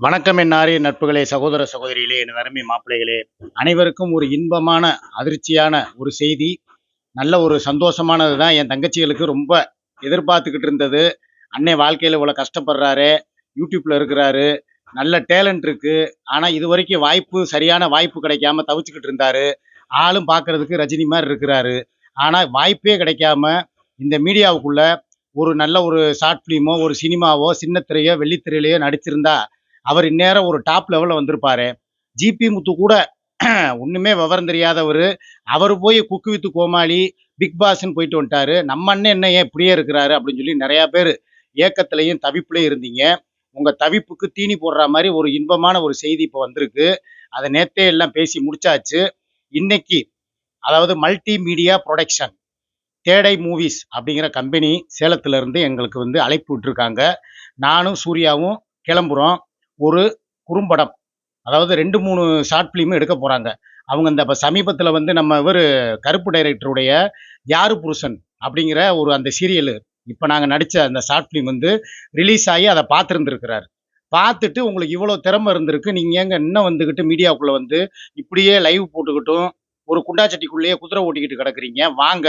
வணக்கம் என்னாரே நட்புகளே சகோதர சகோதரிகளே என் அருமை மாப்பிள்ளைகளே. அனைவருக்கும் ஒரு இன்பமான அதிர்ச்சியான ஒரு செய்தி. நல்ல ஒரு சந்தோஷமானது தான் என் தங்கச்சிகளுக்கு ரொம்ப எதிர்பார்த்துக்கிட்டு இருந்தது. அன்னை வாழ்க்கையில் இவ்வளோ கஷ்டப்படுறாரு. யூடியூப்பில் இருக்கிறாரு. நல்ல டேலண்ட் இருக்கு. ஆனால் இது வரைக்கும் வாய்ப்பு சரியான வாய்ப்பு கிடைக்காம தவிச்சுக்கிட்டு இருந்தாரு. ஆளும் பார்க்கறதுக்கு ரஜினி மாதிரி இருக்கிறாரு. ஆனால் வாய்ப்பே கிடைக்காம இந்த மீடியாவுக்குள்ள ஒரு நல்ல ஒரு ஷார்ட் ஃபிலிமோ ஒரு சினிமாவோ சின்னத்திரையோ வெள்ளித்திரையிலையோ நடிச்சிருந்தா அவர் இந்நேரம் ஒரு டாப் லெவலில் வந்திருப்பாரு. ஜிபி முத்து கூட ஒன்றுமே விவரம் தெரியாதவர். அவர் போய் குக்கு வித்து கோமாளி பிக் பாஸ்ன்னு போயிட்டு வந்துட்டாரு. நம்ம அண்ணன் என்ன ஏன் இப்படியே இருக்கிறாரு அப்படின்னு சொல்லி நிறையா பேர் ஏக்கத்திலையும் தவிப்புலையும் இருந்தீங்க. உங்கள் தவிப்புக்கு தீனி போடுற மாதிரி ஒரு இன்பமான ஒரு செய்தி இப்போ வந்திருக்கு. அதை நேத்தே எல்லாம் பேசி முடிச்சாச்சு. இன்னைக்கு அதாவது மல்டி மீடியா ப்ரொடக்ஷன் தேடை மூவிஸ் அப்படிங்கிற கம்பெனி சேலத்துலேருந்து எங்களுக்கு வந்து அழைப்பு விட்டுருக்காங்க. நானும் சூர்யாவும் கிளம்புறோம். ஒரு குறும்படம். அதாவது ரெண்டு மூணு ஷார்ட் ஃபிலிமும் எடுக்க போகிறாங்க அவங்க இந்த இப்போ சமீபத்தில் வந்து நம்ம இவர் கருப்பு டைரக்டருடைய யாரு புருஷன் அப்படிங்கிற ஒரு அந்த சீரியல் இப்போ நாங்கள் நடித்த அந்த ஷார்ட் ஃபிலிம் வந்து ரிலீஸ் ஆகி அதை பார்த்துருந்துருக்கிறார். பார்த்துட்டு உங்களுக்கு இவ்வளோ திறமை இருந்திருக்கு. நீங்கள் ஏங்க இன்னும் வந்துக்கிட்டு மீடியாவுக்குள்ளே வந்து இப்படியே லைவ் போட்டுக்கிட்டும் ஒரு குண்டாச்சட்டிக்குள்ளேயே குதிரை ஓட்டிக்கிட்டு கிடக்குறீங்க. வாங்க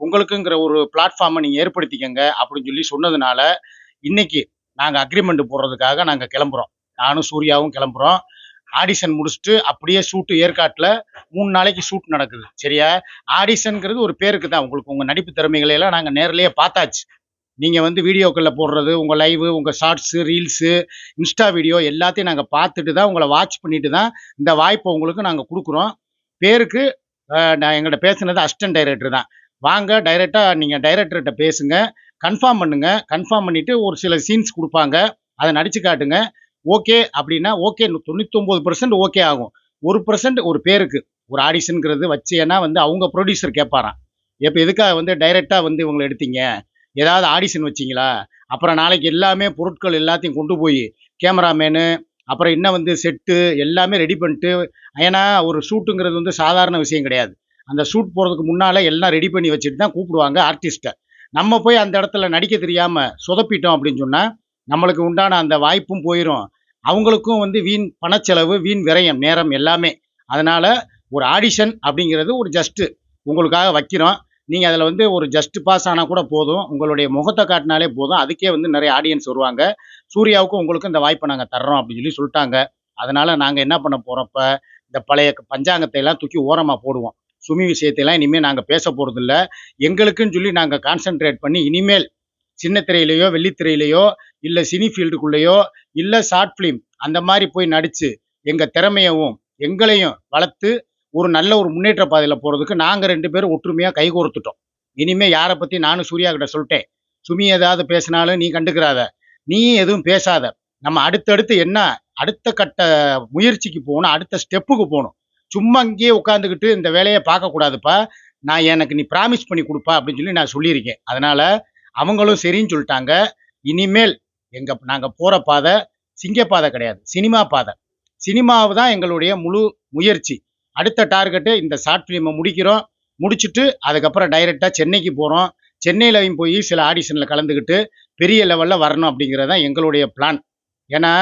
உங்களுக்குங்கிற ஒரு பிளாட்ஃபார்மை நீங்கள் ஏற்படுத்திக்கங்க அப்படின்னு சொல்லி சொன்னதுனால இன்னைக்கு நாங்கள் அக்ரிமெண்ட் போடுறதுக்காக நாங்கள் கிளம்புறோம். நானும் சூர்யாவும் கிளம்புறோம். ஆடிஷன் முடிச்சுட்டு அப்படியே ஷூட்டு ஏற்காட்டில் மூணு நாளைக்கு ஷூட் நடக்குது. சரியா? ஆடிஷனுங்கிறது ஒரு பேருக்கு தான். உங்களுக்கு உங்கள் நடிப்பு திறமைகளை எல்லாம் நாங்கள் நேரிலேயே பார்த்தாச்சு. நீங்கள் வந்து வீடியோக்களில் போடுறது உங்கள் லைவு உங்கள் ஷார்ட்ஸு ரீல்ஸு இன்ஸ்டா வீடியோ எல்லாத்தையும் நாங்கள் பார்த்துட்டு தான் உங்களை வாட்ச் பண்ணிட்டு தான் இந்த வாய்ப்பை உங்களுக்கு நாங்கள் கொடுக்குறோம். பேருக்கு நான் எங்கள்கிட்ட பேசுனது அசிஸ்டன்ட் டைரக்டர் தான். வாங்க டைரெக்டாக நீங்கள் டைரக்டர்கிட்ட பேசுங்க. கன்ஃபார்ம் பண்ணுங்கள் கன்ஃபார்ம் பண்ணிவிட்டு ஒரு சில சீன்ஸ் கொடுப்பாங்க. அதை நடிச்சு காட்டுங்க. ஓகே அப்படின்னா ஓகே தொண்ணூத்தொம்பது பர்சன்ட் ஓகே ஆகும். ஒரு பர்சன்ட் ஒரு பேருக்கு ஒரு ஆடிஷனுங்கிறது வச்சேன்னா வந்து அவங்க ப்ரொடியூசர் கேட்பாராம். இப்போ எதுக்காக வந்து டைரெக்டாக வந்து இவங்களை எடுத்தீங்க? ஏதாவது ஆடிஷன் வச்சீங்களா? அப்புறம் நாளைக்கு எல்லாமே பொருட்கள் எல்லாத்தையும் கொண்டு போய் கேமராமேனு அப்புறம் இன்னும் வந்து செட்டு எல்லாமே ரெடி பண்ணிட்டு ஏன்னா ஒரு ஷூட்டுங்கிறது வந்து சாதாரண விஷயம் கிடையாது. அந்த ஷூட் போகிறதுக்கு முன்னால் எல்லாம் ரெடி பண்ணி வச்சுட்டு தான் கூப்பிடுவாங்க ஆர்டிஸ்ட்டை நம்ம போய் அந்த இடத்துல நடிக்க தெரியாமல் சொதப்பிட்டோம் அப்படின்னு சொன்னால் நம்மளுக்கு உண்டான அந்த வாய்ப்பும் போயிடும் அவங்களுக்கும் வந்து வீண் பணச்செலவு வீண் விரயம் நேரம் எல்லாமே. அதனால் ஒரு ஆடிஷன் அப்படிங்கிறது ஒரு ஜஸ்ட்டு உங்களுக்காக வைக்கிறோம். நீங்கள் அதில் வந்து ஒரு ஜஸ்ட் பாஸ் ஆனால் கூட போதும். உங்களுடைய முகத்தை காட்டினாலே போதும். அதுக்கே வந்து நிறைய ஆடியன்ஸ் வருவாங்க. சூர்யாவுக்கும் உங்களுக்கும் இந்த வாய்ப்பை நாங்கள் தர்றோம் அப்படின்னு சொல்லி சொல்லிட்டாங்க. அதனால் நாங்கள் என்ன பண்ண போகிறப்ப இந்த பழைய பஞ்சாங்கத்தை எல்லாம் தூக்கி ஓரமாக போடுவோம். சுமி விஷயத்தையெல்லாம் இனிமேல் நாங்கள் பேச போகிறதில்ல எங்களுக்குன்னு சொல்லி நாங்கள் கான்சென்ட்ரேட் பண்ணி இனிமேல் சின்ன திரையிலையோ வெள்ளித்திரையிலையோ இல்லை சினி ஃபீல்டுக்குள்ளேயோ இல்லை ஷார்ட் ஃபிலிம் அந்த மாதிரி போய் நடித்து எங்கள் திறமையவும் எங்களையும் வளர்த்து ஒரு நல்ல ஒரு முன்னேற்ற பாதையில் போகிறதுக்கு நாங்கள் ரெண்டு பேரும் ஒற்றுமையாக கைகோர்த்துட்டோம் இனிமேல் யாரை பற்றி நானும் சூர்யா கிட்ட சொல்லிட்டேன். சுமி ஏதாவது பேசினாலும் நீ கண்டுக்கிறாத. நீ எதுவும் பேசாத. நம்ம அடுத்தடுத்து என்ன அடுத்த கட்ட முயற்சிக்கு போகணும் அடுத்த ஸ்டெப்புக்கு போகணும். சும்மா இங்கேயே உட்காந்துக்கிட்டு இந்த வேலையை பார்க்கக்கூடாதுப்பா. நான் எனக்கு நீ ப்ராமிஸ் பண்ணி கொடுப்பா அப்படின்னு சொல்லி நான் சொல்லியிருக்கேன். அதனால் அவங்களும் சரின்னு சொல்லிட்டாங்க. இனிமேல் எங்க நாங்க போற பாதை சிங்க பாதை கிடையாது சினிமா பாதை. சினிமாவு தான் எங்களுடைய முழு முயற்சி. அடுத்த டார்கெட்டு இந்த ஷார்ட் ஃபிலிமை முடிக்கிறோம். முடிச்சுட்டு அதுக்கப்புறம் டைரெக்டாக சென்னைக்கு போகிறோம் சென்னையிலையும் போய் சில ஆடிஷனில் கலந்துக்கிட்டு பெரிய லெவலில் வரணும் அப்படிங்கிறது தான் எங்களுடைய பிளான் ஏன்னா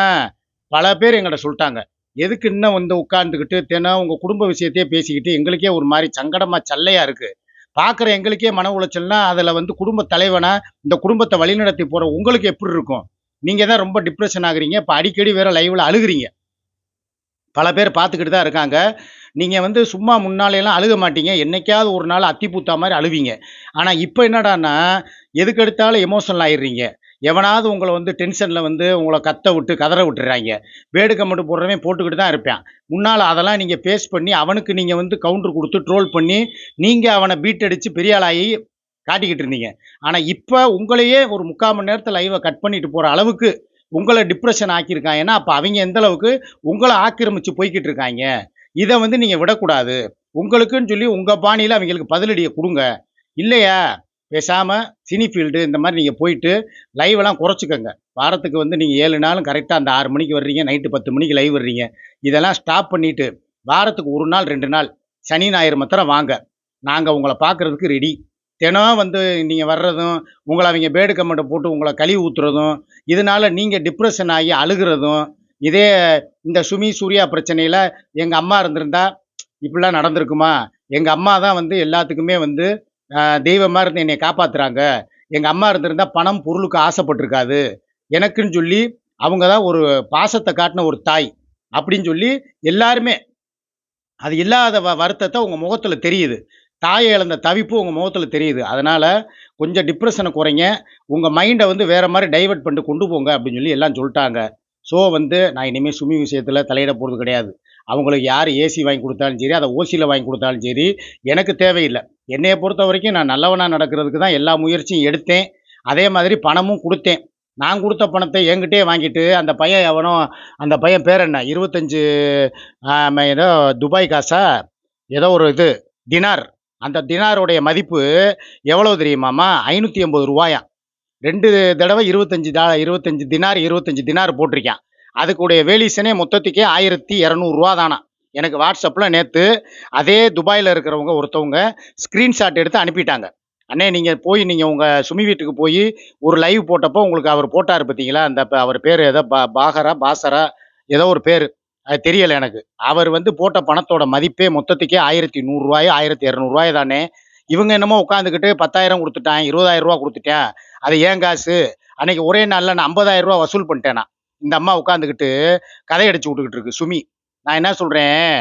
பல பேர் எங்கள்கிட்ட சொல்லிட்டாங்க. எதுக்கு இன்னும் வந்து உட்காந்துக்கிட்டு தினம் உங்கள் குடும்ப விஷயத்தையே பேசிக்கிட்டு எங்களுக்கே ஒரு மாதிரி சங்கடமாக சல்லையாக இருக்குது பார்க்குற எங்களுக்கே மன உளைச்சல்னா அதில் வந்து குடும்ப தலைவனை இந்த குடும்பத்தை வழிநடத்தி போகிற உங்களுக்கு எப்படி இருக்கும்? நீங்கள் தான் ரொம்ப டிப்ரெஷன் ஆகுறீங்க. இப்போ அடிக்கடி வேறு லைவில் அழுகுறீங்க. பல பேர் பார்த்துக்கிட்டு தான் இருக்காங்க. நீங்கள் வந்து சும்மா முன்னாலேலாம் அழுக மாட்டீங்க. என்றைக்காவது ஒரு நாள் அத்தி பூத்தா மாதிரி அழுவீங்க. ஆனால் இப்போ என்னடான்னா எதுக்கெடுத்தாலும் எமோஷனல் ஆயிடுறீங்க. எவனாவது உங்களை வந்து டென்ஷனில் வந்து உங்களை கத்த விட்டு கதற விட்டுறாங்க. வேடுக்க மட்டும் போடுறவன் போட்டுக்கிட்டு தான் இருப்பான். முன்னால் அதெல்லாம் நீங்கள் ஃபேஸ் பண்ணி அவனுக்கு நீங்கள் வந்து கவுண்டர் கொடுத்து ட்ரோல் பண்ணி நீங்கள் அவனை பீட் அடித்து பெரிய ஆளாகி காட்டிக்கிட்டு இருந்தீங்க. ஆனால் இப்போ உங்களையே ஒரு முக்கால் மணி நேரத்தில் லைவை கட் பண்ணிட்டு போகிற அளவுக்கு உங்களை டிப்ரெஷன் ஆக்கியிருக்காங்க ஏன்னா அப்போ அவங்க எந்த அளவுக்கு உங்களை ஆக்கிரமித்து போய்கிட்டு இருக்காங்க. இதை வந்து நீங்கள் விடக்கூடாது. உங்களுக்குன்னு சொல்லி உங்கள் பாணியில் அவங்களுக்கு பதிலடியை கொடுங்க. இல்லையா? பேசாமல் சினி ஃபீல்டு இந்த மாதிரி நீங்கள் போயிட்டு லைவெல்லாம் குறைச்சிக்கோங்க. வாரத்துக்கு வந்து நீங்கள் ஏழு நாளும் கரெக்டாக அந்த ஆறு மணிக்கு வர்றீங்க நைட்டு பத்து மணிக்கு லைவ் வர்றீங்க. இதெல்லாம் ஸ்டாப் பண்ணிவிட்டு வாரத்துக்கு ஒரு நாள் ரெண்டு நாள் சனி ஞாயிறு மாத்திரம் வாங்க. நாங்கள் உங்களை பார்க்குறதுக்கு ரெடி தினம் வந்து நீங்கள் வர்றதும் உங்களை அவங்க பேடு கமெண்ட்டை போட்டு உங்களை கழுவி ஊத்துறதும் இதனால நீங்கள் டிப்ரெஷன் ஆகி அழுகிறதும் இதே இந்த சுமி சூர்யா பிரச்சனையில் எங்கள் அம்மா இருந்திருந்தா இப்படிலாம் நடந்திருக்குமா? எங்கள் அம்மா தான் வந்து எல்லாத்துக்குமே வந்து தெய்வமாக இருந்து என்னை காப்பாத்துறாங்க. எங்கள் அம்மா இருந்திருந்தா பணம் பொருளுக்கு ஆசைப்பட்டிருக்காது. எனக்குன்னு சொல்லி அவங்க தான் ஒரு பாசத்தை காட்டின ஒரு தாய் அப்படின்னு சொல்லி எல்லாருமே அது இல்லாத வ வருத்தத்தை உங்கள் முகத்தில் தெரியுது. தாயை இழந்த தவிப்பு உங்கள் முகத்தில் தெரியுது. அதனால் கொஞ்சம் டிப்ரெஷனை குறைங்க. உங்கள் மைண்டை வந்து வேறு மாதிரி டைவர்ட் பண்ணிட்டு கொண்டு போங்க அப்படின்னு சொல்லி எல்லாம் சொல்லிட்டாங்க. ஸோ வந்து நான் இனிமேல் சுமி விஷயத்தில் தலையிட போகிறது கிடையாது. அவங்களுக்கு யார் ஏசி வாங்கி கொடுத்தாலும் சரி அதை ஓசியில் வாங்கி கொடுத்தாலும் சரி எனக்கு தேவையில்லை. என்னையை பொறுத்த வரைக்கும் நான் நல்லவனாக நடக்கிறதுக்கு தான் எல்லா முயற்சியும் எடுத்தேன். அதே மாதிரி பணமும் கொடுத்தேன். நான் கொடுத்த பணத்தை என்கிட்டே வாங்கிட்டு அந்த பையன் எவனோ அந்த பையன் பேர் என்ன? இருபத்தஞ்சு ஏதோ துபாய் காசா? ஏதோ ஒரு இது தினார். அந்த தினாருடைய மதிப்பு எவ்வளோ தெரியுமாம்மா? ஐநூற்றி எண்பது ரூபாயா ரெண்டு தடவை இருபத்தஞ்சி தா இருபத்தஞ்சி தினார் இருபத்தஞ்சி தினார் போட்டிருக்கான். அதுக்குடைய வேலிசனே மொத்தத்துக்கே ஆயிரத்தி இரநூறுவா தானா. எனக்கு வாட்ஸ்அப்பில் நேற்று அதே துபாயில் இருக்கிறவங்க ஒருத்தவங்க ஸ்க்ரீன்ஷாட் எடுத்து அனுப்பிட்டாங்க. அண்ணே நீங்கள் போய் நீங்கள் உங்கள் சுமி வீட்டுக்கு போய் ஒரு லைவ் போட்டப்போ உங்களுக்கு அவர் போட்டார் பார்த்தீங்களா அந்த அவர் பேர் ஏதோ பா பாகரா பாசரா ஏதோ ஒரு பேர். அது தெரியலை எனக்கு. அவர் வந்து போட்ட பணத்தோட மதிப்பே மொத்தத்துக்கே ஆயிரத்தி நூறுரூவாயோ ஆயிரத்தி இரநூறுவாயோ தானே. இவங்க என்னமோ உட்காந்துக்கிட்டு பத்தாயிரம் கொடுத்துட்டேன் இருபதாயிரம் ரூபா கொடுத்துட்டேன். அது ஏன் காசு? அன்னைக்கு ஒரே நாளில் நான் ஐம்பதாயிரம் ரூபா வசூல் பண்ணிட்டேன். நான் இந்த அம்மா உட்காந்துக்கிட்டு கதை அடிச்சு விட்டுக்கிட்டு இருக்கு சுமி நான் என்ன சொல்கிறேன்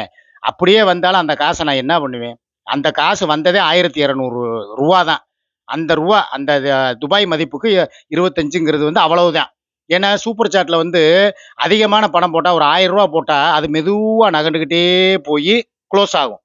அப்படியே வந்தாலும் அந்த காசை நான் என்ன பண்ணுவேன்? அந்த காசு வந்ததே ஆயிரத்தி இரநூறு ரூபா தான். அந்த ரூபா அந்த துபாய் மதிப்புக்கு இருபத்தஞ்சுங்கிறது வந்து அவ்வளவுதான். ஏன்னா சூப்பர் சாட்டில் வந்து அதிகமான பணம் போட்டால் ஒரு ஆயிரம் ரூபா போட்டால் அது மெதுவாக நகண்டுக்கிட்டே போய் க்ளோஸ் ஆகும்.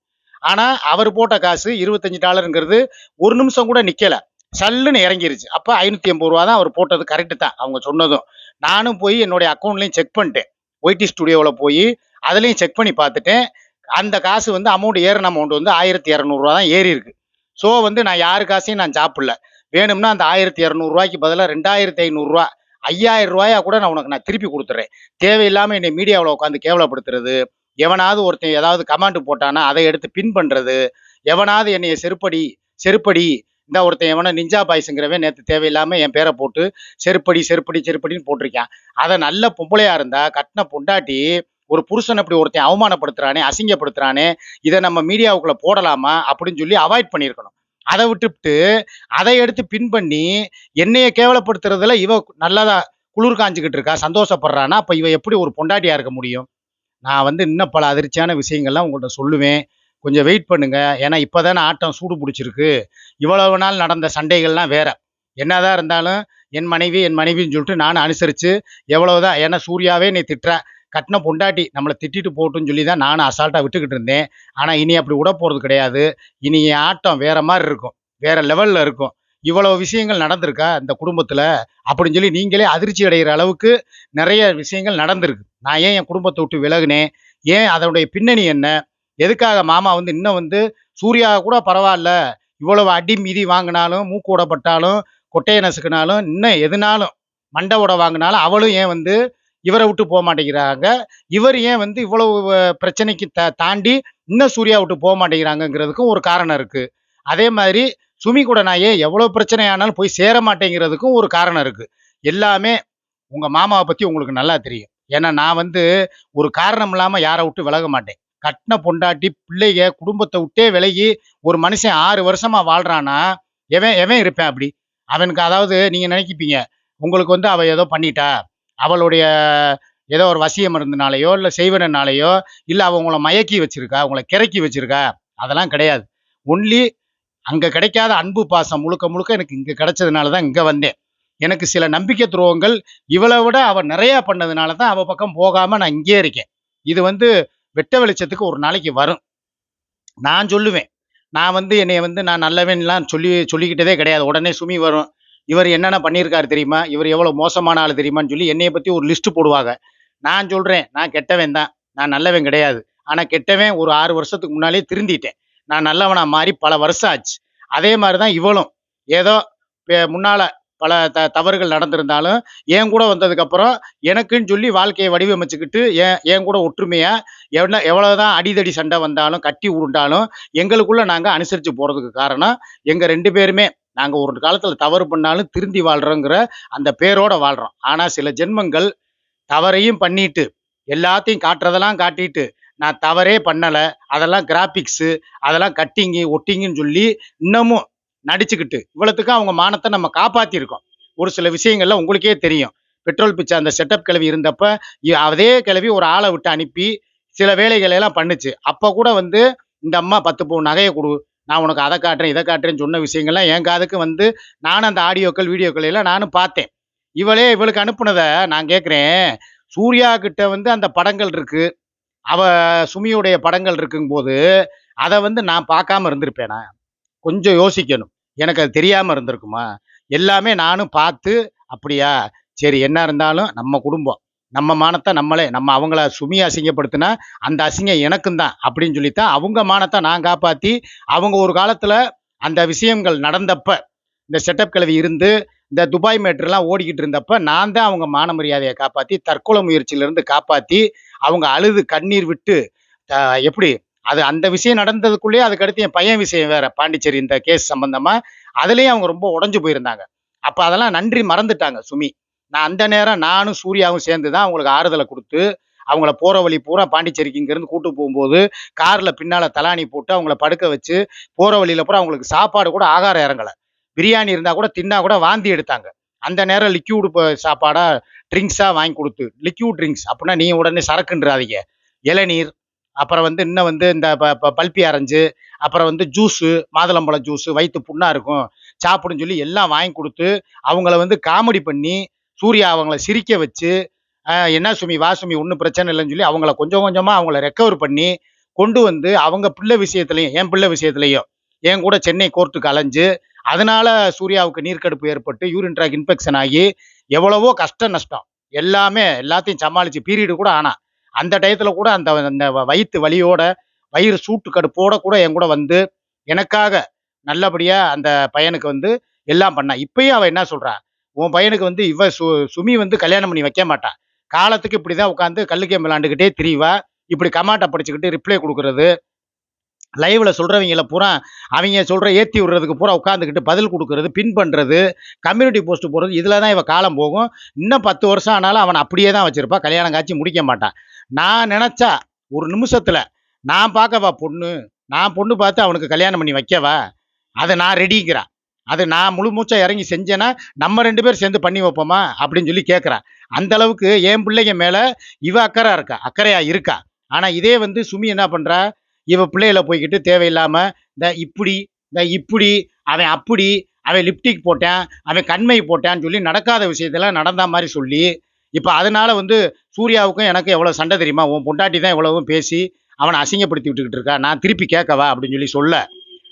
ஆனால் அவர் போட்ட காசு இருபத்தஞ்சு டாலருங்கிறது ஒரு நிமிஷம் கூட நிற்கலை சல்லுன்னு இறங்கிருச்சு. அப்போ ஐநூற்றி எண்பது ரூபா தான் அவர் போட்டது கரெக்டு தான். அவங்க சொன்னதும். நானும் போய் என்னுடைய அக்கௌண்ட்லையும் செக் பண்ணிட்டேன். ஒய்டி ஸ்டுடியோவில் போய் அதுலேயும் செக் பண்ணி பார்த்துட்டேன். அந்த காசு வந்து அமௌண்ட் ஏறின அமௌண்ட் வந்து ஆயிரத்தி இரநூறுவா தான் ஏறி இருக்கு. ஸோ வந்து நான் யாரு காசையும் நான் சாப்பிடல. வேணும்னா அந்த ஆயிரத்தி இரநூறுவாய்க்கு பதிலாக ரெண்டாயிரத்தி ஐநூறுரூவா ஐயாயிரம் ரூபாயா கூட நான் உனக்கு நான் திருப்பி கொடுத்துறேன். தேவையில்லாமல் என்னை மீடியாவில் உட்காந்து கேவலப்படுத்துறது. எவனாவது ஒருத்தன் ஏதாவது கமாண்ட் போட்டானா அதை எடுத்து பின் பண்ணுறது எவனாவது என்னைய செருப்படி செருப்படி இந்த ஒருத்தன் எவனோ நிஞ்சா பாய்ஸுங்கிறவன் நேற்று தேவையில்லாமல் என் பேரை போட்டு செருப்படி செருப்படி செருப்படின்னு போட்டிருக்கான். அதை நல்ல பொம்பளையா இருந்தா கட்டின பொண்டாட்டி ஒரு புருஷன் அப்படி ஒருத்தன் அவமானப்படுத்துறானே அசிங்கப்படுத்துறானே இதை நம்ம மீடியாவுக்குள்ள போடலாமா அப்படின்னு சொல்லி அவாய்ட் பண்ணியிருக்கணும். அதை விட்டுவிட்டு அதை எடுத்து பின் பண்ணி என்னைய கேவலப்படுத்துறதுல இவ நல்லதா குளிர் காஞ்சிக்கிட்டு இருக்கா சந்தோஷப்படுறானா அப்ப இவ எப்படி ஒரு பொண்டாட்டியா இருக்க முடியும்? நான் வந்து இன்னும் பல அதிர்ச்சியான விஷயங்கள்லாம் உங்கள்கிட்ட சொல்லுவேன். கொஞ்சம் வெயிட் பண்ணுங்க. ஏன்னா இப்போதானே ஆட்டம் சூடு பிடிச்சிருக்கு. இவ்வளவு நாள் நடந்த சண்டைகள்லாம் வேற. என்னதான் இருந்தாலும் என் மனைவி என் மனைவின்னு சொல்லிட்டு நானும் அனுசரித்து எவ்வளவுதான் ஏன்னா சூர்யாவே நீ திட்டுற. கட்டின பொண்டாட்டி நம்மளை திட்டிட்டு போட்டுன்னு சொல்லி தான் நானும் அசால்ட்டாக விட்டுக்கிட்டு இருந்தேன். ஆனால் இனி அப்படி விட போகிறது கிடையாது. இனி என் ஆட்டம் வேற மாதிரி இருக்கும். வேற லெவலில் இருக்கும். இவ்வளோ விஷயங்கள் நடந்திருக்கா இந்த குடும்பத்தில்? அப்படின்னு சொல்லி நீங்களே அதிர்ச்சி அடைகிற அளவுக்கு நிறைய விஷயங்கள் நடந்திருக்கு. நான் ஏன் என் குடும்பத்தை விட்டு விலகுனேன்? ஏன் அதனுடைய பின்னணி என்ன? எதுக்காக மாமா வந்து இன்னும் வந்து சூர்யா கூட பரவாயில்ல. இவ்வளவு அடி மீதி வாங்கினாலும் மூக்கூடப்பட்டாலும் கொட்டையை நசுக்கினாலும் இன்னும் எதுனாலும் மண்டை உட வாங்கினாலும் அவளும் ஏன் வந்து இவரை விட்டு போக மாட்டேங்கிறாங்க? இவர் ஏன் வந்து இவ்வளவு பிரச்சனைக்கு த தாண்டி இன்னும் சூர்யா விட்டு போக மாட்டேங்கிறாங்கங்கிறதுக்கும் ஒரு காரணம் இருக்குது அதே மாதிரி சுமி கூட நான் ஏன் எவ்வளோ பிரச்சனை ஆனாலும் போய் சேர மாட்டேங்கிறதுக்கும் ஒரு காரணம் இருக்குது எல்லாமே உங்கள் மாமாவை பற்றி உங்களுக்கு நல்லா தெரியும். ஏன்னா நான் வந்து ஒரு காரணம் இல்லாமல் யாரை விட்டு விலக மாட்டேன். கட்டின பொண்டாட்டி பிள்ளைக குடும்பத்தை விட்டே விலகி ஒரு மனுஷன் ஆறு வருஷமா வாழ்றானா எவன் எவன் இருப்பேன் அப்படி? அவனுக்கு அதாவது நீங்க நினைக்கிப்பீங்க உங்களுக்கு வந்து அவ ஏதோ பண்ணிட்டா? அவளுடைய ஏதோ ஒரு வசியம் இருந்தனாலேயோ இல்லை செய்வனாலேயோ இல்லை அவள் உங்களை மயக்கி வச்சிருக்கா உங்களை கிறக்கி வச்சிருக்கா? அதெல்லாம் கிடையாது. ஒன்லி அங்கே கிடைக்காத அன்பு பாசம் முழுக்க முழுக்க எனக்கு இங்கே கிடைச்சதுனால தான் இங்கே வந்தேன். எனக்கு சில நம்பிக்கை துரோகங்கள் இவளை விட அவள் நிறையா பண்ணதுனால தான் அவள் பக்கம் போகாமல் நான் இங்கேயே இருக்கேன். இது வந்து வெட்ட வெளிச்சத்துக்கு ஒரு நாளைக்கு வரும். நான் சொல்லுவேன். நான் வந்து என்னை வந்து நான் நல்லவன்லாம் சொல்லி சொல்லிக்கிட்டதே கிடையாது. உடனே சுமி வரும். இவர் என்னென்ன பண்ணியிருக்காரு தெரியுமா? இவர் எவ்வளோ மோசமான ஆள் தெரியுமான்னு சொல்லி என்னையை பற்றி ஒரு லிஸ்ட்டு போடுவாங்க. நான் சொல்கிறேன் நான் கெட்டவன் தான். நான் நல்லவன் கிடையாது. ஆனால் கெட்டவன் ஒரு ஆறு வருஷத்துக்கு முன்னாலே திருந்திட்டேன். நான் நல்லவனாக மாறி பல வருஷம் ஆச்சு. அதே மாதிரி தான் இவளும். ஏதோ முன்னால் பல த தவறுகள் நடந்திருந்தாலும் என் கூட வந்ததுக்கப்புறம் எனக்குன்னு சொல்லி வாழ்க்கையை வடிவமைச்சுக்கிட்டு என் என் கூட ஒற்றுமையாக எவ்வளோ எவ்வளோதான் அடிதடி சண்டை வந்தாலும் கட்டி உருண்டாலும் எங்களுக்குள்ளே நாங்கள் அனுசரித்து போகிறதுக்கு காரணம் எங்கள் ரெண்டு பேருமே. நாங்கள் ஒரு காலத்தில் தவறு பண்ணாலும் திருந்தி வாழ்கிறோங்கிற அந்த பேரோட வாழ்கிறோம் ஆனால் சில ஜென்மங்கள் தவறையும் பண்ணிட்டு எல்லாத்தையும் காட்டுறதெல்லாம் காட்டிட்டு நான் தவறே பண்ணலை. அதெல்லாம் கிராபிக்ஸு அதெல்லாம் கட்டிங்கு ஒட்டிங்குன்னு சொல்லி இன்னமும் நடிச்சுக்கிட்டு இவ்வளோத்துக்கு அவங்க மானத்தை நம்ம காப்பாற்றிருக்கோம் ஒரு சில விஷயங்கள்லாம் உங்களுக்கே தெரியும். பெட்ரோல் பிச்சை அந்த செட்டப் கிளவி இருந்தப்ப அதே கிளவி ஒரு ஆளை விட்டு அனுப்பி சில வேலைகளை எல்லாம் பண்ணுச்சு. அப்போ கூட வந்து இந்த அம்மா பத்து பவுன் நகையை கொடு நான் உனக்கு அதை காட்டுறேன் இதை காட்டுறேன்னு சொன்ன விஷயங்கள்லாம் என் காதுக்கு வந்து நானும் அந்த ஆடியோக்கள் வீடியோக்கள் எல்லாம் நானும் பார்த்தேன். இவளே இவளுக்கு அனுப்புனதை நான் கேட்குறேன். சூர்யா கிட்ட வந்து அந்த படங்கள் இருக்கு. அவ சுமியுடைய படங்கள் இருக்கும்போது அதை வந்து நான் பார்க்காம இருந்திருப்பேனா? கொஞ்சம் யோசிக்கணும். எனக்கு அது தெரியாமல் இருந்திருக்குமா? எல்லாமே நானும் பார்த்து அப்படியா? சரி என்ன இருந்தாலும் நம்ம குடும்பம். நம்ம மானத்தை நம்மளே நம்ம அவங்கள சுமி அசிங்கப்படுத்தினா அந்த அசிங்கம் எனக்கும் தான் அப்படின்னு சொல்லித்தான் அவங்க மானத்தை நான் காப்பாற்றி அவங்க ஒரு காலத்தில் அந்த விஷயங்கள் நடந்தப்ப இந்த செட்டப் கிழவி இருந்து இந்த துபாய் மேட்ருலாம் ஓடிக்கிட்டு இருந்தப்ப நான் தான் அவங்க மான மரியாதையை காப்பாற்றி தற்கொலை முயற்சியிலிருந்து காப்பாற்றி அவங்க அழுது கண்ணீர் விட்டு எப்படி அது அந்த விஷயம் நடந்ததுக்குள்ளேயே அதுக்கடுத்து என் பையன் விஷயம் வேற பாண்டிச்சேரி இந்த கேஸ் சம்பந்தமா அதுலேயும் அவங்க ரொம்ப உடஞ்சு போயிருந்தாங்க. அப்போ அதெல்லாம் நன்றி மறந்துட்டாங்க சுமி. நான் அந்த நேரம் நானும் சூர்யாவும் சேர்ந்து தான் அவங்களுக்கு ஆறுதலை கொடுத்து அவங்கள போகிற வழி பூரா பாண்டிச்சேரிக்கு இங்கேருந்து கூட்டு போகும்போது காரில் பின்னால் தலாணி போட்டு அவங்கள படுக்க வச்சு போகிற வழியில் பூரா அவங்களுக்கு சாப்பாடு கூட ஆகாரம் இறங்கலை. பிரியாணி இருந்தால் கூட தின்னா கூட வாந்தி எடுத்தாங்க. அந்த நேரம் லிக்யூடு சாப்பாடாக ட்ரிங்க்ஸாக வாங்கி கொடுத்து லிக்யூட் ட்ரிங்க்ஸ் அப்படின்னா நீ உடனே சரக்குன்றாதீங்க இளநீர் அப்புறம் வந்து இன்னும் வந்து இந்த ப- ப- பல்பி அரைஞ்சு அப்புறம் வந்து ஜூஸு மாதுளம்பழம் ஜூஸு வயிற்று புண்ணாக இருக்கும். சாப்பிடுன்னு சொல்லி எல்லாம் வாங்கி கொடுத்து அவங்கள வந்து காமெடி பண்ணி சூர்யா அவங்கள சிரிக்க வச்சு என்ன சுமி வா சுமி ஒன்றும் பிரச்சனை இல்லைன்னு சொல்லி அவங்கள கொஞ்சம் கொஞ்சமாக அவங்கள ரெக்கவர் பண்ணி கொண்டு வந்து அவங்க பிள்ளை விஷயத்துலையும் என் பிள்ளை விஷயத்துலையும் என் கூட சென்னை கோர்ட்டுக்கு அலைஞ்சு அதனால சூர்யாவுக்கு நீர்க்கடுப்பு ஏற்பட்டு யூரின் ட்ராக் இன்ஃபெக்ஷன் ஆகி எவ்வளவோ கஷ்ட நஷ்டம். எல்லாமே எல்லாத்தையும் சமாளித்து பீரியடு கூட ஆனால் அந்த டயத்தில் கூட அந்த அந்த வயிற்று வலியோட வயிறு சூட்டு கடுப்போட கூட என் கூட வந்து எனக்காக நல்லபடியாக அந்த பையனுக்கு வந்து எல்லாம் பண்ணா. இப்பயும் அவள் என்ன சொல்றா? உன் பையனுக்கு வந்து இவ சு சுமி வந்து கல்யாணம் பண்ணி வைக்க மாட்டான் காலத்துக்கு இப்படி தான் உட்காந்து கல்லுக்கே விளாண்டுக்கிட்டே திரிவா. இப்படி கமாட்டை படிச்சுக்கிட்டு ரிப்ளை கொடுக்கறது. லைவில் சொல்கிறவங்கள பூரா அவங்க சொல்கிற ஏற்றி விடுறதுக்கு பூரா உட்காந்துக்கிட்டு பதில் கொடுக்கறது பின் பண்ணுறது கம்யூனிட்டி போஸ்ட்டு போடுறது இதில் தான் இவன் காலம் போகும். இன்னும் பத்து வருஷம் ஆனாலும் அவன் அப்படியே தான் வச்சிருப்பா. கல்யாணம் காட்சி முடிக்க மாட்டான் நான் நினச்சா ஒரு நிமிஷத்தில் நான் பார்க்கவா பொண்ணு? நான் பொண்ணு பார்த்து அவனுக்கு கல்யாணம் பண்ணி வைக்கவா? அதை நான் ரெடிங்கிறான் அது நான் முழு மூச்சா இறங்கி செஞ்சேன்னா நம்ம ரெண்டு பேரும் சேர்ந்து பண்ணி வைப்போமா? அப்படின்னு சொல்லி கேட்குறான் அந்த அளவுக்கு என் பிள்ளைங்க மேலே இவ அக்கறை இருக்கா? அக்கறையாக இருக்கா? ஆனால் இதே வந்து சுமி என்ன பண்ணுறா இவ பிள்ளைகளை போய்கிட்டு தேவையில்லாம இந்த இப்படி இந்த இப்படி அவன் அப்படி அவன் லிப்டிக் போட்டேன் அவன் கண்மை போட்டேன்னு சொல்லி நடக்காத விஷயத்தெல்லாம் நடந்த மாதிரி சொல்லி இப்போ அதனால வந்து சூர்யாவுக்கும் எனக்கு எவ்வளோ சண்டை தெரியுமா? உன் பொண்டாட்டி தான் எவ்வளவும் பேசி அவனை அசிங்கப்படுத்தி விட்டுக்கிட்டு இருக்கா? நான் திருப்பி கேட்கவா? அப்படின்னு சொல்லி சொல்ல.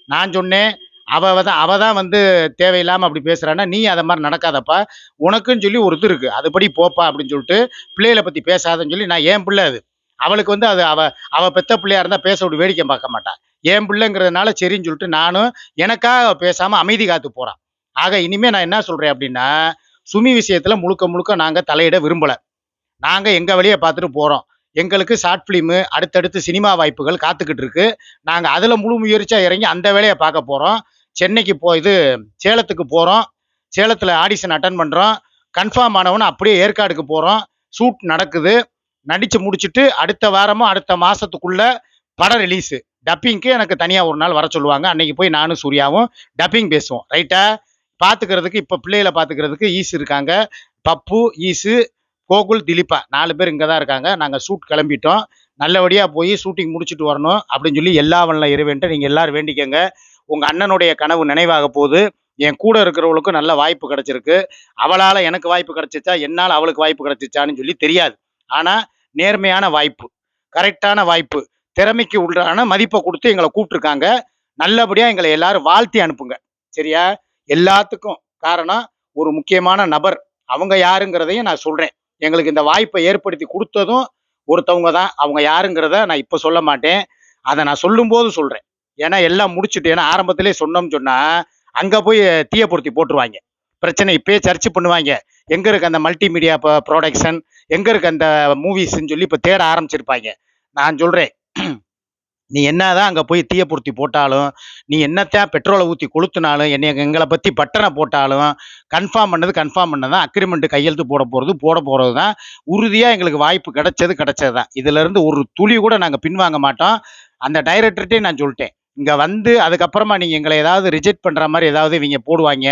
நான் சொன்னேன் அவ தான் அவ தான் வந்து தேவையில்லாமல் அப்படி பேசுகிறான்னா நீ அதை மாதிரி நடக்காதப்பா. உனக்குன்னு சொல்லி ஒரு இது இருக்குது அதுபடி போப்பா அப்படின்னு சொல்லிட்டு பிள்ளைகளை பற்றி பேசாதன்னு சொல்லி நான் ஏன் பிள்ளை அது? அவளுக்கு வந்து அது அவ அவ பெத்த பிள்ளையா இருந்தால் பேச விட்டு வேடிக்கை பார்க்க மாட்டான் என் பிள்ளைங்கிறதுனால சரின்னு சொல்லிட்டு நானும் எனக்காக பேசாம அமைதி காத்து போறான் ஆக இனிமே நான் என்ன சொல்றேன் அப்படின்னா சுமி விஷயத்துல முழுக்க முழுக்க நாங்க தலையிட விரும்பல. நாங்க எங்க வழியை பார்த்துட்டு போறோம். எங்களுக்கு ஷார்ட் ஃபிலிமு அடுத்தடுத்து சினிமா வாய்ப்புகள் காத்துக்கிட்டு இருக்கு. நாங்கள் அதில் முழு முயற்சியாக இறங்கி அந்த வேலையை பார்க்க போகிறோம் சென்னைக்கு போ இது சேலத்துக்கு போகிறோம் சேலத்தில் ஆடிஷன் அட்டன் பண்ணுறோம் கன்ஃபார்ம் ஆனவன அப்படியே ஏற்காடுக்கு போகிறோம் ஷூட் நடக்குது. நடிச்சு முடிச்சுட்டு அடுத்த வாரமும் அடுத்த மாசத்துக்குள்ள படம் ரிலீஸு டப்பிங்க்கு எனக்கு தனியாக ஒரு நாள் வர சொல்லுவாங்க. அன்னைக்கு போய் நானும் சூர்யாவும் டப்பிங் பேசுவோம். ரைட்டா பார்த்துக்கிறதுக்கு இப்போ பிள்ளைகளை பார்த்துக்கிறதுக்கு ஈஸ் இருக்காங்க. பப்பு ஈஸு கோகுல் திலீப்பா நாலு பேர் இங்கே தான் இருக்காங்க. நாங்கள் ஷூட் கிளம்பிட்டோம். நல்லபடியாக போய் ஷூட்டிங் முடிச்சுட்டு வரணும் அப்படின்னு சொல்லி எல்லா வல்ல இருவேன்ட்டு நீங்கள் எல்லோரும் வேண்டிக்கங்க. உங்கள் அண்ணனுடைய கனவு நினைவாக போகுது. என் கூட இருக்கிறவளுக்கும் நல்ல வாய்ப்பு கிடச்சிருக்கு. அவளால் எனக்கு வாய்ப்பு கிடச்சிச்சா? என்னால் அவளுக்கு வாய்ப்பு கிடைச்சிச்சான்னு சொல்லி தெரியாது. ஆனால் நேர்மையான வாய்ப்பு கரெக்டான வாய்ப்பு திறமைக்கு உள்ளான மதிப்பை கொடுத்து எங்களை கூப்பிட்டுருக்காங்க. நல்லபடியாக எங்களை எல்லாரும் வாழ்த்தி அனுப்புங்க. சரியா? எல்லாத்துக்கும் காரணம் ஒரு முக்கியமான நபர். அவங்க யாருங்கிறதையும் நான் சொல்கிறேன் எங்களுக்கு இந்த வாய்ப்பை ஏற்படுத்தி கொடுத்ததும் ஒருத்தவங்க தான். அவங்க யாருங்கிறத நான் இப்போ சொல்ல மாட்டேன். அதை நான் சொல்லும்போது சொல்கிறேன் ஏன்னா எல்லாம் முடிச்சுட்டு ஏன்னா ஆரம்பத்திலே சொன்னோம்னு சொன்னால் அங்கே போய் தீயப்படுத்தி போட்டுருவாங்க. பிரச்சனை இப்பயே சர்ச் பண்ணுவாங்க. எங்கே இருக்கு அந்த மல்டிமீடியா ப்ரொடக்ஷன் எங்கே இருக்கு அந்த மூவிஸ்ன்னு சொல்லி இப்போ தேட ஆரம்பிச்சிருப்பாங்க. நான் சொல்கிறேன் நீ என்னதான் அங்கே போய் தீயப்பொருத்தி போட்டாலும் நீ என்னத்தான் பெட்ரோலை ஊற்றி கொளுத்தினாலும் என்னை எங்களை பற்றி பட்டனை போட்டாலும் கன்ஃபார்ம் பண்ணது கன்ஃபார்ம் பண்ணதான் அக்ரிமெண்ட் கையெழுத்து போட போகிறது போட போகிறது தான் உறுதியாக எங்களுக்கு வாய்ப்பு கிடைச்சது கிடைச்சது தான் இதிலேருந்து ஒரு துளி கூட நாங்கள் பின்வாங்க மாட்டோம். அந்த டைரக்டர்கிட்டே நான் சொல்லிட்டேன். இங்கே வந்து அதுக்கப்புறமா நீங்கள் எங்களை ஏதாவது ரிஜெக்ட் பண்ணுற மாதிரி ஏதாவது இவங்க போடுவாங்க.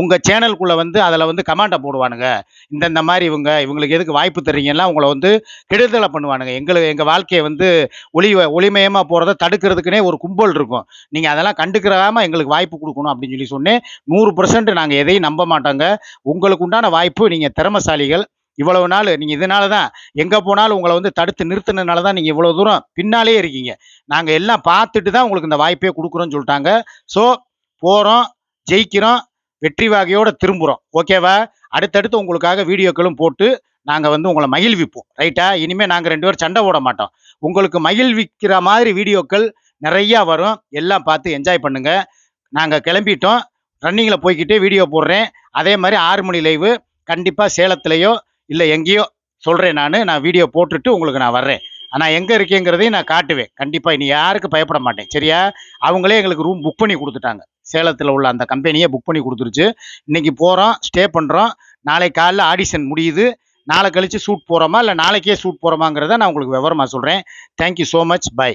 உங்கள் சேனலுக்குள்ளே வந்து அதில் வந்து கமாண்டை போடுவானுங்க. இந்தந்த மாதிரி இவங்க இவங்களுக்கு எதுக்கு வாய்ப்பு தர்றீங்கன்னா உங்களை வந்து கெடுதலை பண்ணுவானுங்க. எங்களுக்கு எங்கள் வாழ்க்கையை வந்து ஒளி ஒளிமயமாக போகிறத தடுக்கிறதுக்குனே ஒரு கும்பல் இருக்கும். நீங்கள் அதெல்லாம் கண்டுக்கிறாம எங்களுக்கு வாய்ப்பு கொடுக்கணும் அப்படின்னு சொல்லி சொன்னேன். நூறு பர்சன்ட் நாங்கள் எதையும் நம்ப மாட்டோங்க. உங்களுக்கு உண்டான வாய்ப்பு நீங்கள் திறமசாலிகள் இவ்வளவு நாள் நீங்கள் இதனால தான் எங்கே போனாலும் உங்களை வந்து தடுத்து நிறுத்தினதுனால தான் நீங்கள் இவ்வளோ தூரம் பின்னாலே இருக்கீங்க. நாங்கள் எல்லாம் பார்த்துட்டு தான் உங்களுக்கு இந்த வாய்ப்பே கொடுக்குறோன்னு சொல்லிட்டாங்க. ஸோ போகிறோம் ஜெயிக்கிறோம் வெற்றி வாகையோடு திரும்புகிறோம் ஓகேவா அடுத்தடுத்து உங்களுக்காக வீடியோக்களும் போட்டு நாங்கள் வந்து உங்களை மகிழ்விப்போம். ரைட்டா இனிமேல் நாங்கள் ரெண்டு பேரும் சண்டை போட மாட்டோம். உங்களுக்கு மகிழ்விக்கிற மாதிரி வீடியோக்கள் நிறையா வரும். எல்லாம் பார்த்து என்ஜாய் பண்ணுங்கள் நாங்கள் கிளம்பிட்டோம். ரன்னிங்கில் போய்க்கிட்டே வீடியோ போடுறேன். அதே மாதிரி ஆறு மணி லைவு கண்டிப்பாக சேலத்துலேயோ இல்லை எங்கேயோ சொல்கிறேன் நான் நான் வீடியோ போட்டுட்டு உங்களுக்கு நான் வர்றேன். ஆனால் எங்கே இருக்கேங்கிறதையும் நான் காட்டுவேன். கண்டிப்பாக இனி யாருக்கும் பயப்பட மாட்டேன். சரியா? அவங்களே எங்களுக்கு ரூம் புக் பண்ணி கொடுத்துட்டாங்க. சேலத்தில் உள்ள அந்த கம்பெனியே புக் பண்ணி கொடுத்துருச்சு. இன்றைக்கி போகிறோம் ஸ்டே பண்ணுறோம் நாளை காலைல ஆடிஷன் முடியுது. நாளை கழித்து ஷூட் போகிறோமா இல்லை நாளைக்கே ஷூட் போகிறோமாங்கிறத நான் உங்களுக்கு விவரமாக சொல்கிறேன் தேங்க்யூ ஸோ மச் பை